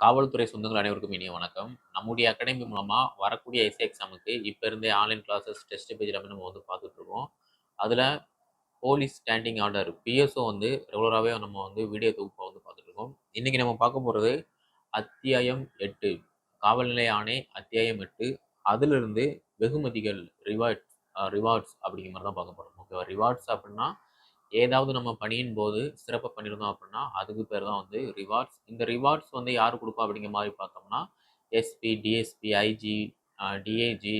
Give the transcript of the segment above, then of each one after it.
காவல்துறை சொந்தங்கள் அனைவருக்கும் இனிய வணக்கம். நம்முடைய அகாடமி மூலமாக வரக்கூடிய எஸ்ஏ எக்ஸாமுக்கு இப்போ இருந்தே ஆன்லைன் கிளாஸஸ் டெஸ்ட் பேஜ் எல்லாமே நம்ம வந்து பார்த்துட்டு இருக்கோம் அதில் போலீஸ் ஸ்டாண்டிங் ஆர்டர் பிஎஸ்ஓ வந்து ரெகுலராகவே நம்ம வந்து வீடியோ தொகுப்பை வந்து பார்த்துட்டு இருக்கோம் நம்ம பார்க்க போகிறது அத்தியாயம் எட்டு காவல் நிலைய ஆணை அத்தியாயம் எட்டு. அதிலிருந்து வெகுமதிகள் ரிவார்ட்ஸ் ரிவார்ட்ஸ் அப்படிங்கிற மாதிரி தான் பார்க்க போகிறோம் ஓகேவா ரிவார்ட்ஸ் அப்படின்னா ஏதாவது நம்ம பணியின் போது சிறப்பாக பண்ணியிருந்தோம் அப்படின்னா அதுக்கு பேர் தான் வந்து ரிவார்ட்ஸ் இந்த ரிவார்ட்ஸ் வந்து யார் கொடுப்பா அப்படிங்கிற மாதிரி பார்த்தோம்னா SP DSP IG DIG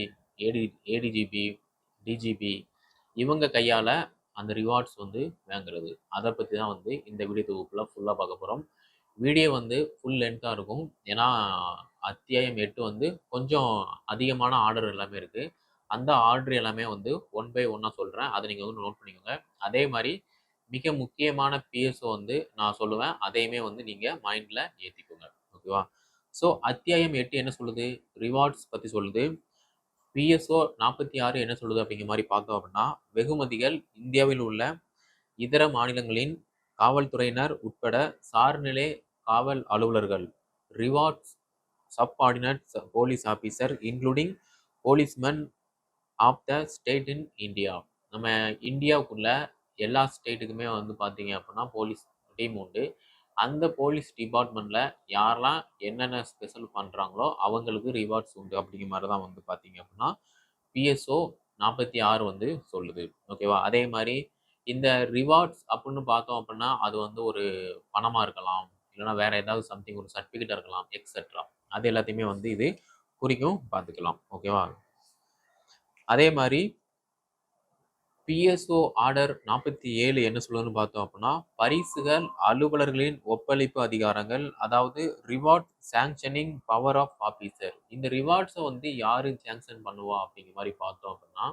AD ADGP DGP இவங்க கையால் அந்த ரிவார்ட்ஸ் வந்து வாங்குறது. அதை பற்றி தான் வந்து இந்த வீடியோ தொகுப்பில் ஃபுல்லாக பார்க்க போகிறோம் வீடியோ வந்து ஃபுல் லென்த்தாக இருக்கும். ஏன்னா அத்தியாயம் எட்டு வந்து கொஞ்சம் அதிகமான ஆர்டர் எல்லாமே இருக்குது அந்த ஆர்டர் எல்லாமே வந்து ஒன் பை ஒன்னாக சொல்கிறேன் அதை நீங்கள் வந்து நோட் பண்ணிக்கோங்க. அதே மாதிரி மிக முக்கியமான பிஎஸ்ஓ வந்து நான் சொல்லுவேன். அதையுமே வந்து நீங்கள் மைண்டில் ஏற்றிக்கோங்க ஓகேவா ஸோ அத்தியாயம் எட்டு என்ன சொல்லுது? ரிவார்ட்ஸ் பற்றி சொல்லுது. பிஎஸ்ஓ நாற்பத்தி ஆறு என்ன சொல்லுது அப்படிங்கிற மாதிரி பார்த்தோம் அப்படின்னா வெகுமதிகள் இந்தியாவில் உள்ள இதர மாநிலங்களின் காவல்துறையினர் உட்பட சார்நிலை காவல் அலுவலர்கள் rewards subordinate police officer including policeman of the state in India நம்ம இந்தியாவுக்குள்ள எல்லா ஸ்டேட்டுக்குமே வந்து பார்த்தீங்க அப்படின்னா போலீஸ் டீம் உண்டு. அந்த போலீஸ் டிபார்ட்மெண்ட்டில் யாரெல்லாம் என்னென்ன ஸ்பெஷல் பண்ணுறாங்களோ அவங்களுக்கு ரிவார்ட்ஸ் உண்டு அப்படிங்கிற மாதிரி தான் வந்து பார்த்தீங்க அப்படின்னா பிஎஸ்ஓ நாற்பத்தி ஆறு வந்து சொல்லுது. ஓகேவா அதே மாதிரி இந்த ரிவார்ட்ஸ் அப்படின்னு பார்த்தோம் அப்படின்னா அது வந்து ஒரு பணமாக இருக்கலாம். இல்லைனா வேறு ஏதாவது சம்திங் ஒரு சர்டிஃபிகேட்டாக இருக்கலாம் எக்ஸெட்ரா அது எல்லாத்தையுமே வந்து இது குறிக்கும் பார்த்துக்கலாம் ஓகேவா அதே மாதிரி பிஎஸ்ஓ ஆர்டர் நாற்பத்தி ஏழு என்ன சொல்லுதுன்னு பார்த்தோம் அப்படின்னா பரிசுகள் அலுவலர்களின் ஒப்பளிப்பு அதிகாரங்கள் அதாவது reward sanctioning power of officer இந்த ரிவார்ட்ஸை வந்து யாரு சாங்ஷன் பண்ணுவா அப்படிங்கிற மாதிரி பார்த்தோம் அப்படின்னா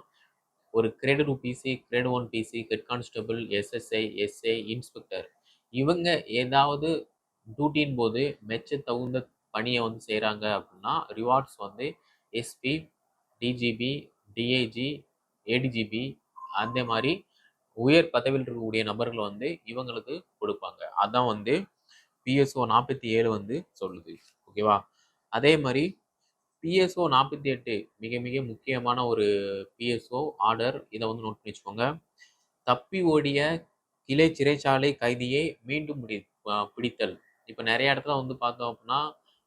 ஒரு grade two PC grade one PC head constable SSI SI inspector இவங்க ஏதாவது டியூட்டியின் போது மெச்ச தகுந்த பணியை வந்து செய்கிறாங்க அப்படின்னா ரிவார்ட்ஸ் வந்து எஸ்பி டிஜிபி டிஐஜி ஏடிஜிபி அந்த மாதிரி உயர் பதவியில் இருக்கக்கூடிய நபர்கள் வந்து இவங்களுக்கு கொடுப்பாங்க. அதான் வந்து பிஎஸ்ஓ நாற்பத்தி ஏழு வந்து சொல்லுது. ஓகேவா அதே மாதிரி பிஎஸ்ஓ நாற்பத்தி எட்டு மிக மிக முக்கியமான ஒரு பிஎஸ்ஓ ஆர்டர் இதை வந்து நோட் பண்ணி வச்சுக்கோங்க. தப்பி ஓடிய கிளை சிறைச்சாலை கைதியை மீண்டும் பிடி பிடித்தல். இப்போ நிறைய இடத்துல வந்து பார்த்தோம் அப்படின்னா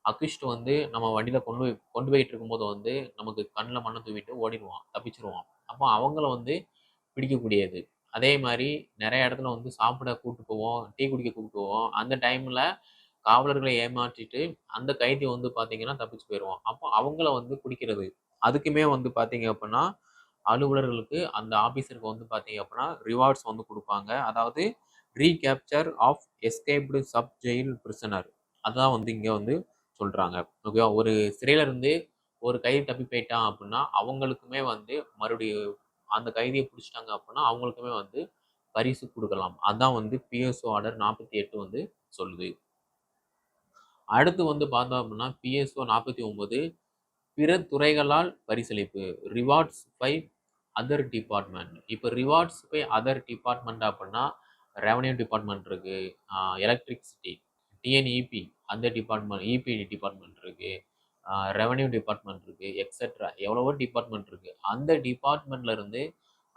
அக்யூஸ்ட் வந்து நம்ம வண்டியில் கொண்டு போய் கொண்டு போயிட்டு இருக்கும்போது வந்து நமக்கு கண்ணில் மண்ணை தூவிட்டு ஓடிடுவான் தப்பிச்சிருவான். அப்போ அவங்கள வந்து பிடிக்கக்கூடியது. அதே மாதிரி நிறைய இடத்துல வந்து சாப்பிட கூப்பிட்டு போவோம் டீ குடிக்க கூப்பிட்டு போவோம். அந்த டைமில் காவலர்களை ஏமாற்றிட்டு அந்த கைதி வந்து பார்த்தீங்கன்னா தப்பிச்சு போயிடுவோம் அப்போ அவங்கள வந்து பிடிக்கிறது. அதுக்குமே வந்து பார்த்தீங்க அப்படின்னா அலுவலர்களுக்கு அந்த ஆஃபீஸருக்கு வந்து பார்த்தீங்க அப்படின்னா ரிவார்ட்ஸ் வந்து கொடுப்பாங்க. அதாவது recapture of escaped sub jail prisoner அதுதான் வந்து இங்கே வந்து சொல்கிறாங்க ஓகேவா? ஒரு சிறையிலேருந்து ஒரு கைதி தப்பி போயிட்டான் அப்படின்னா அவங்களுக்குமே வந்து மறுபடியும் அந்த கைதியை பிடிச்சிட்டாங்க அப்படின்னா அவங்களுக்குமே வந்து பரிசு கொடுக்கலாம். அதான் வந்து பிஎஸ்ஓ ஆர்டர் நாற்பத்தி எட்டு வந்து சொல்லுது. அடுத்து வந்து பார்த்தோம் அப்படின்னா பிஎஸ்ஓ நாற்பத்தி ஒம்பது பிற துறைகளால் பரிசளிப்பு. ரிவார்ட்ஸ் பை அதர் டிபார்ட்மெண்ட் இப்போ ரிவார்ட்ஸ் பை அதர் டிபார்ட்மெண்ட் அப்படின்னா ரெவன்யூ டிபார்ட்மெண்ட் இருக்குது எலக்ட்ரிசிட்டி டிஎன்இபி அந்த டிபார்ட்மெண்ட் இபி டிபார்ட்மெண்ட் இருக்குது ரெவன்யூ டிபார்ட்மெண்ட் இருக்குது எக்ஸட்ரா எவ்வளவோ டிபார்ட்மெண்ட் இருக்குது அந்த டிபார்ட்மெண்ட்லேருந்து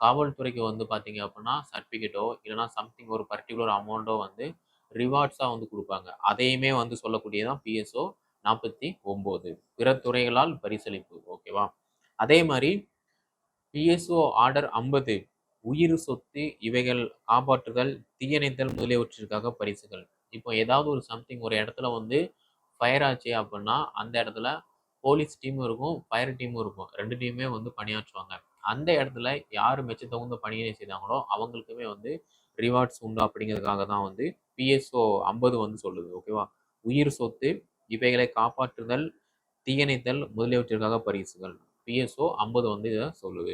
காவல்துறைக்கு வந்து பார்த்தீங்க அப்படின்னா சர்டிஃபிகேட்டோ இல்லைனா சம்திங் ஒரு பர்டிகுலர் அமௌண்ட்டோ வந்து ரிவார்ட்ஸாக வந்து கொடுப்பாங்க. அதையுமே வந்து சொல்லக்கூடியதான் பிஎஸ்ஓ நாற்பத்தி ஒம்பது. பிற துறைகளால் பரிசளிப்பு ஓகேவா? அதே மாதிரி பிஎஸ்ஓ ஆர்டர் ஐம்பது. உயிர் சொத்து இவைகள் காப்பாற்றுதல் தீயணைத்தல் முதலியவற்றிற்காக பரிசுகள். இப்போ ஏதாவது ஒரு சம்திங் ஒரு இடத்துல வந்து ஃபயர் ஆச்சு அப்படின்னா அந்த இடத்துல போலீஸ் டீமும் இருக்கும் ஃபயர் டீமும் இருக்கும். ரெண்டு டீமுமே வந்து பணியாற்றுவாங்க. அந்த இடத்துல யார் மெச்ச தகுந்த பணியினை செய்தாங்களோ அவங்களுக்குமே வந்து ரிவார்ட்ஸ் உண்டு அப்படிங்கிறதுக்காக தான் வந்து பிஎஸ்ஓ ஐம்பது வந்து சொல்லுது ஓகேவா உயிர் சொத்து இவைகளை காப்பாற்றுதல் தீயணைத்தல் முதலியவற்றிற்காக பரிசுகள். பிஎஸ்ஓ ஐம்பது வந்து இதை சொல்லுது.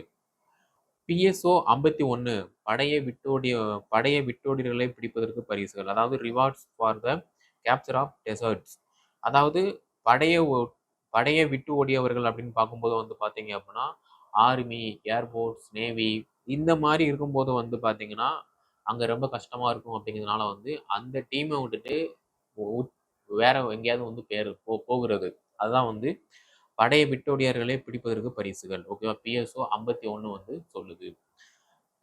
பிஎஸ்ஓ ஐம்பத்தி ஒன்று படையை விட்டோடிய படையை விட்டோடியர்களை பிடிப்பதற்கு பரிசுகள். அதாவது rewards for the capture of deserters அதாவது படையை படையை விட்டு ஓடியவர்கள் அப்படின்னு பார்க்கும்போது வந்து பார்த்தீங்க அப்படின்னா ஆர்மி ஏர்போர்ட்ஸ் நேவி இந்த மாதிரி இருக்கும்போது வந்து பார்த்தீங்கன்னா அங்கே ரொம்ப கஷ்டமாக இருக்கும் அப்படிங்கிறதுனால வந்து அந்த டீமை விட்டுட்டு வேற எங்கேயாவது வந்து பேர் போ போகிறது. அதுதான் வந்து படைய விட்டோடியார்களே பிடிப்பதற்கு பரிசுகள். ஓகேவா பிஎஸ்ஓ ஐம்பத்தி ஒன்று வந்து சொல்லுது.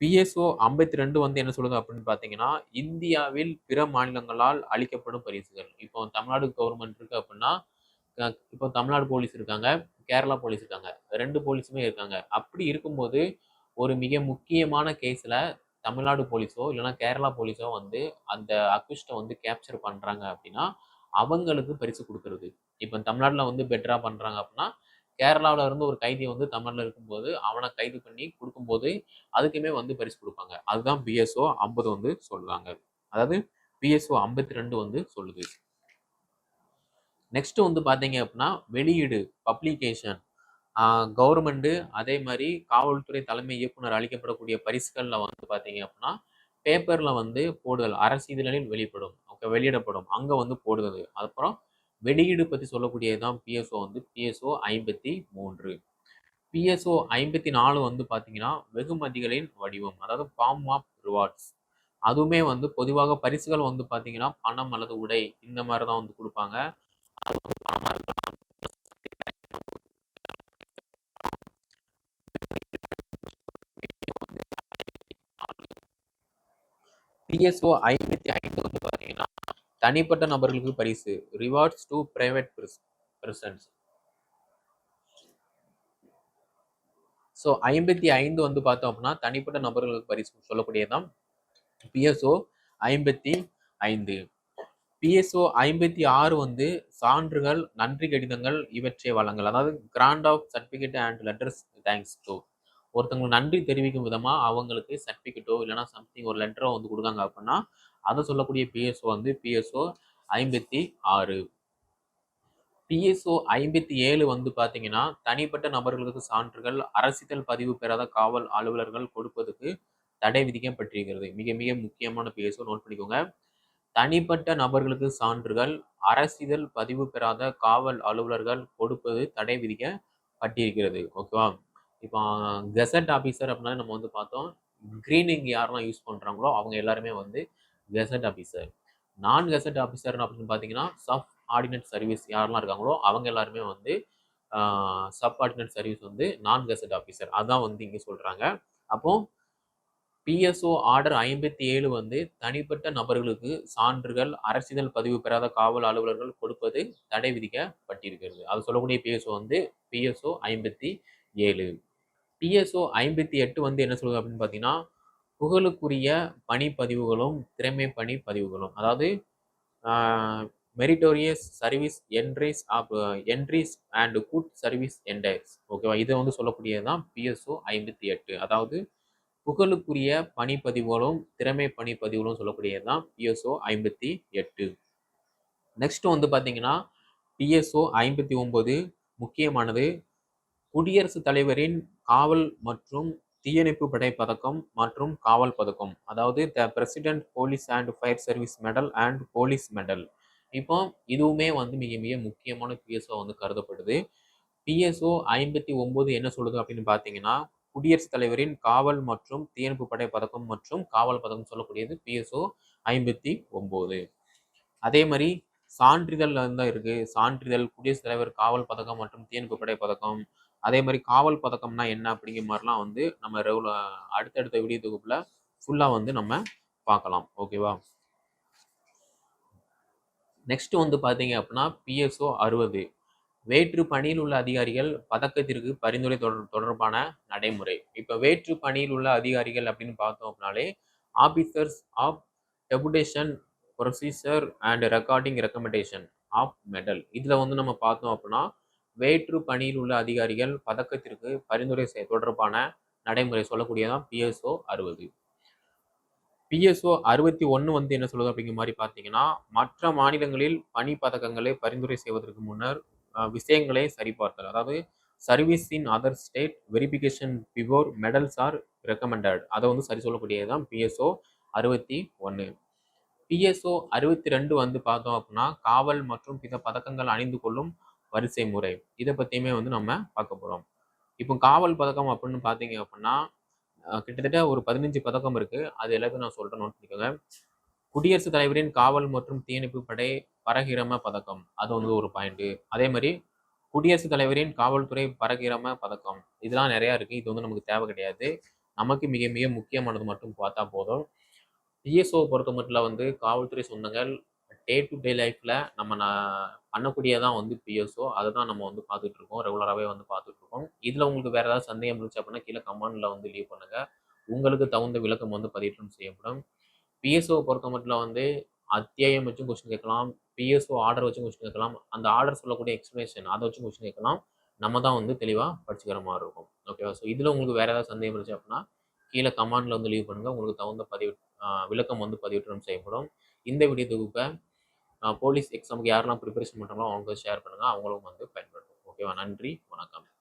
பிஎஸ்ஓ ஐம்பத்தி ரெண்டு வந்து என்ன சொல்லுது அப்படின்னு பார்த்தீங்கன்னா இந்தியாவில் பிற மாநிலங்களால் அளிக்கப்படும் பரிசுகள். இப்போ தமிழ்நாடு கவர்மெண்ட் இருக்கு அப்படின்னா இப்போ தமிழ்நாடு போலீஸ் இருக்காங்க கேரளா போலீஸ் இருக்காங்க ரெண்டு போலீஸுமே இருக்காங்க. அப்படி இருக்கும்போது ஒரு மிக முக்கியமான கேஸில் தமிழ்நாடு போலீஸோ இல்லைன்னா கேரளா போலீஸோ வந்து அந்த அக்யூஸ்டை வந்து கேப்சர் பண்ணுறாங்க அப்படின்னா அவங்களுக்கு பரிசு கொடுக்கறது. இப்போ தமிழ்நாட்டில் வந்து பெட்டராக பண்ணுறாங்க அப்படின்னா கேரளாவில் இருந்து ஒரு கைதியை வந்து தமிழில் இருக்கும்போது அவனை கைது பண்ணி கொடுக்கும்போது அதுக்குமே வந்து பரிசு கொடுப்பாங்க. அதுதான் பிஎஸ்ஓ ஐம்பது வந்து சொல்லுவாங்க. அதாவது பிஎஸ்ஓ ஐம்பத்தி ரெண்டு வந்து சொல்லுது. நெக்ஸ்ட் வந்து பார்த்தீங்க அப்படின்னா வெளியீடு பப்ளிகேஷன் கவர்மெண்ட்டு அதே மாதிரி காவல்துறை தலைமை இயக்குனர் அளிக்கப்படக்கூடிய பரிசுகளில் வந்து பார்த்தீங்க அப்படின்னா பேப்பரில் வந்து போடுதல் அரசிதழில் வெளிப்படும் ஓகே வெளியிடப்படும். அங்கே வந்து போடுதல். அப்புறம் வெளியீடு பற்றி சொல்லக்கூடியதுதான் பிஎஸ்ஓ வந்து பிஎஸ்ஓ ஐம்பத்தி மூன்று பிஎஸ்ஓ ஐம்பத்தி நாலு வந்து பார்த்தீங்கன்னா வெகுமதிகளின் வடிவம் அதாவது ஃபார்ம் ஆஃப் ரிவார்ட்ஸ் அதுவுமே வந்து பொதுவாக பரிசுகள் வந்து பார்த்தீங்கன்னா பணம் அல்லது உடை இந்த மாதிரி தான் வந்து கொடுப்பாங்க அது வந்து இருக்கலாம். பிஎஸ்ஓ ஐம்பத்தி ஐந்து வந்து பார்த்தீங்கன்னா தனிப்பட்ட நபர்களுக்கு பரிசு rewards to private persons so ஐம்பத்தி ஐந்து வந்து பார்த்தோம் அப்படின்னா தனிப்பட்ட நபர்களுக்கு பரிசு சொல்லக்கூடியதான் பிஎஸ்ஓ ஐம்பத்தி ஐந்து. பிஎஸ்ஓ ஐம்பத்தி ஆறு வந்து சான்றுகள் நன்றி கடிதங்கள் இவற்றை வழங்கல். அதாவது grant of certificate and letters thanks to ஒருத்தவங்களுக்கு நன்றி தெரிவிக்கும் விதமாக அவங்களுக்கு சர்டிஃபிகேட்டோ இல்லைனா சம்திங் ஒரு லெட்டரோ வந்து கொடுக்காங்க அப்படின்னா அதை சொல்லக்கூடிய பிஎஸ்ஓ வந்து பிஎஸ்ஓ ஐம்பத்தி ஆறு. பிஎஸ்ஓ ஐம்பத்தி ஏழு வந்து பார்த்தீங்கன்னா தனிப்பட்ட நபர்களுக்கு சான்றுகள் அரசிதழ் பதிவு பெறாத காவல் அலுவலர்கள் கொடுப்பதுக்கு தடை விதிக்கப்பட்டிருக்கிறது. மிக மிக முக்கியமான பிஎஸ்ஓ நோட் பண்ணிக்கோங்க. தனிப்பட்ட நபர்களுக்கு சான்றுகள் அரசிதழ் பதிவு பெறாத காவல் அலுவலர்கள் கொடுப்பது தடை விதிக்கப்பட்டிருக்கிறது. ஓகேவா? இப்போ கெசட் ஆஃபீஸர் அப்படின்னா நம்ம வந்து பார்த்தோம் க்ரீனிங் யாரெல்லாம் யூஸ் பண்ணுறாங்களோ அவங்க எல்லாருமே வந்து கெசட் ஆஃபீஸர். நான் கெசட் ஆஃபீஸர் அப்படின்னு பார்த்தீங்கன்னா சப் ஆர்டினேட் சர்வீஸ் யாரெல்லாம் இருக்காங்களோ அவங்க எல்லாருமே வந்து சப் ஆர்டினேட் சர்வீஸ் வந்து நான் கெசட் ஆஃபீஸர். அதான் வந்து இங்கே சொல்கிறாங்க அப்போ பிஎஸ்ஓ ஆர்டர் ஐம்பத்தி ஏழு வந்து தனிப்பட்ட நபர்களுக்கு சான்றுகள் அரசியல் பதிவு பெறாத காவல் அலுவலர்கள் கொடுப்பது தடை விதிக்கப்பட்டிருக்கிறது. அது சொல்லக்கூடிய பிஎஸ்ஓ வந்து பிஎஸ்ஓ ஐம்பத்தி ஏழு பிஎஸ்ஓ ஐம்பத்தி எட்டு வந்து என்ன சொல்லுது அப்படின்னு பார்த்தீங்கன்னா புகழுக்குரிய பணிப்பதிவுகளும் திறமை பணி பதிவுகளும் அதாவது meritorious service entries of entries and good service entries ஓகேவா இதை வந்து சொல்லக்கூடியது தான் பிஎஸ்ஓ ஐம்பத்தி எட்டு. அதாவது புகழுக்குரிய பணிப்பதிவுகளும் திறமை பணிப்பதிவுகளும் சொல்லக்கூடியது தான் பிஎஸ்ஓ ஐம்பத்தி எட்டு. நெக்ஸ்ட் வந்து பார்த்தீங்கன்னா பிஎஸ்ஓ ஐம்பத்தி ஒம்பது முக்கியமானது. குடியரசுத் தலைவரின் காவல் மற்றும் தீயணைப்பு படை பதக்கம் மற்றும் காவல் பதக்கம். அதாவது the president police and fire service medal and police medal இப்போ இதுவுமே வந்து மிக மிக முக்கியமான பிஎஸ்ஓ வந்து கருதப்படுது. பிஎஸ்ஓ ஐம்பத்தி ஒம்பது என்ன சொல்லுது அப்படின்னு பார்த்தீங்கன்னா குடியரசுத் தலைவரின் காவல் மற்றும் தீயணைப்பு படை பதக்கம் மற்றும் காவல் பதக்கம் சொல்லக்கூடியது பிஎஸ்ஓ ஐம்பத்தி ஒம்பது. அதே மாதிரி சான்றிதழ் தான் இருக்குது சான்றிதழ் குடியரசுத் தலைவர் காவல் பதக்கம் மற்றும் தீயணைப்பு படை பதக்கம். அதே மாதிரி காவல் பதக்கம்னா என்ன அப்படிங்கிற மாதிரிலாம் வந்து நம்ம ரெகுலர் அடுத்தடுத்த வீடியோ தொகுப்பில் ஃபுல்லாக வந்து நம்ம பார்க்கலாம். ஓகேவா நெக்ஸ்ட் வந்து பார்த்தீங்க அப்படின்னா பிஎஸ்ஓ அறுபது. வேற்று பணியில் உள்ள அதிகாரிகள் பதக்கத்திற்கு பரிந்துரை தொடர் தொடர்பான நடைமுறை. இப்போ வேற்று பணியில் உள்ள அதிகாரிகள் அப்படின்னு பார்த்தோம் அப்படின்னாலே officers of deputation procedure and recording recommendation of medal இதில் வந்து நம்ம பார்த்தோம் அப்படின்னா வேற்று பணியில் உள்ள அதிகாரிகள் பதக்கத்திற்கு பரிந்துரை செய்ய தொடர்பான நடைமுறை சொல்லக்கூடியதான் பிஎஸ்ஓ அறுபது. பிஎஸ்ஓ அறுபத்தி ஒன்று வந்து என்ன சொல்லுது அப்படிங்கிற மாதிரி பார்த்தீங்கன்னா மற்ற மாநிலங்களில் பணி பதக்கங்களை பரிந்துரை செய்வதற்கு முன்னர் விஷயங்களை சரிபார்த்தல். அதாவது service in other state verification before medals are recommended அதை வந்து சரி சொல்லக்கூடியது தான் பிஎஸ்ஓ அறுபத்தி ஒன்று பிஎஸ்ஓ அறுபத்தி ரெண்டு வந்து பார்த்தோம் அப்படின்னா காவல் மற்றும் பிற பதக்கங்கள் அணிந்து கொள்ளும் வரிசை முறை. இதை பற்றியுமே வந்து நம்ம பார்க்க போகிறோம் இப்போ காவல் பதக்கம் அப்படின்னு பார்த்தீங்க அப்படின்னா கிட்டத்தட்ட ஒரு பதினஞ்சு பதக்கம் இருக்குது அது எல்லாத்தையும் நான் சொல்கிறேன் நோட் பண்ணிக்கோங்க. குடியரசுத் தலைவரின் காவல் மற்றும் தீயணைப்பு படை பரகிரம பதக்கம். அது வந்து ஒரு பாயிண்ட்டு அதே மாதிரி குடியரசுத் தலைவரின் காவல்துறை பரகிரம பதக்கம். இதெல்லாம் நிறையா இருக்குது இது வந்து நமக்கு தேவை கிடையாது. நமக்கு மிக மிக முக்கியமானது மட்டும் பார்த்தா போதும். பிஎஸ்ஓ பொறுத்த மட்டும் வந்து காவல்துறை சொந்தங்கள் டே டு டே லைஃப்பில் நம்ம நான் பண்ணக்கூடியதான் வந்து பிஎஸ்ஓ அதை தான் நம்ம வந்து பார்த்துட்டு இருக்கோம் ரெகுலராகவே வந்து பார்த்துட்டு இருக்கோம் இதில் உங்களுக்கு வேறு ஏதாவது சந்தேகம் இருந்துச்சு அப்படின்னா கீழே கமெண்டில் வந்து லீவ் பண்ணுங்கள் உங்களுக்கு தகுந்த விளக்கம் வந்து பதிவேற்றம் செய்யப்படும். பிஎஸ்ஓ பொறுத்த மட்டும் வந்து அத்தியாயம் வச்சும் கொஸ்டின் கேட்கலாம். பிஎஸ்ஓ ஆர்டர் வச்சும் கொஸ்டின் கேட்கலாம். அந்த ஆர்டர் சொல்லக்கூடிய எக்ஸ்பிளேஷன் அதை வச்சும் கொஸ்டின் கேட்கலாம். நம்ம தான் வந்து தெளிவாக படிச்சுக்கிற மாதிரி இருக்கும். ஓகேவா ஸோ இதில் உங்களுக்கு வேறு ஏதாவது சந்தேகம் இருந்துச்சு அப்படின்னா கீழே கமெண்டில் வந்து லீவ் பண்ணுங்கள் உங்களுக்கு தகுந்த பதிவு விளக்கம் வந்து பதிவேற்றம் செய்யப்படும். இந்த வீடியோ தொகுப்பை போலீஸ் எக்ஸாமுக்கு யாரெல்லாம் ப்ரிப்பரேஷன் பண்ணுறாங்களோ அவங்க ஷேர் பண்ணுங்கள் அவங்களும் வந்து பயன்படுத்தும். ஓகேவா நன்றி. வணக்கம்.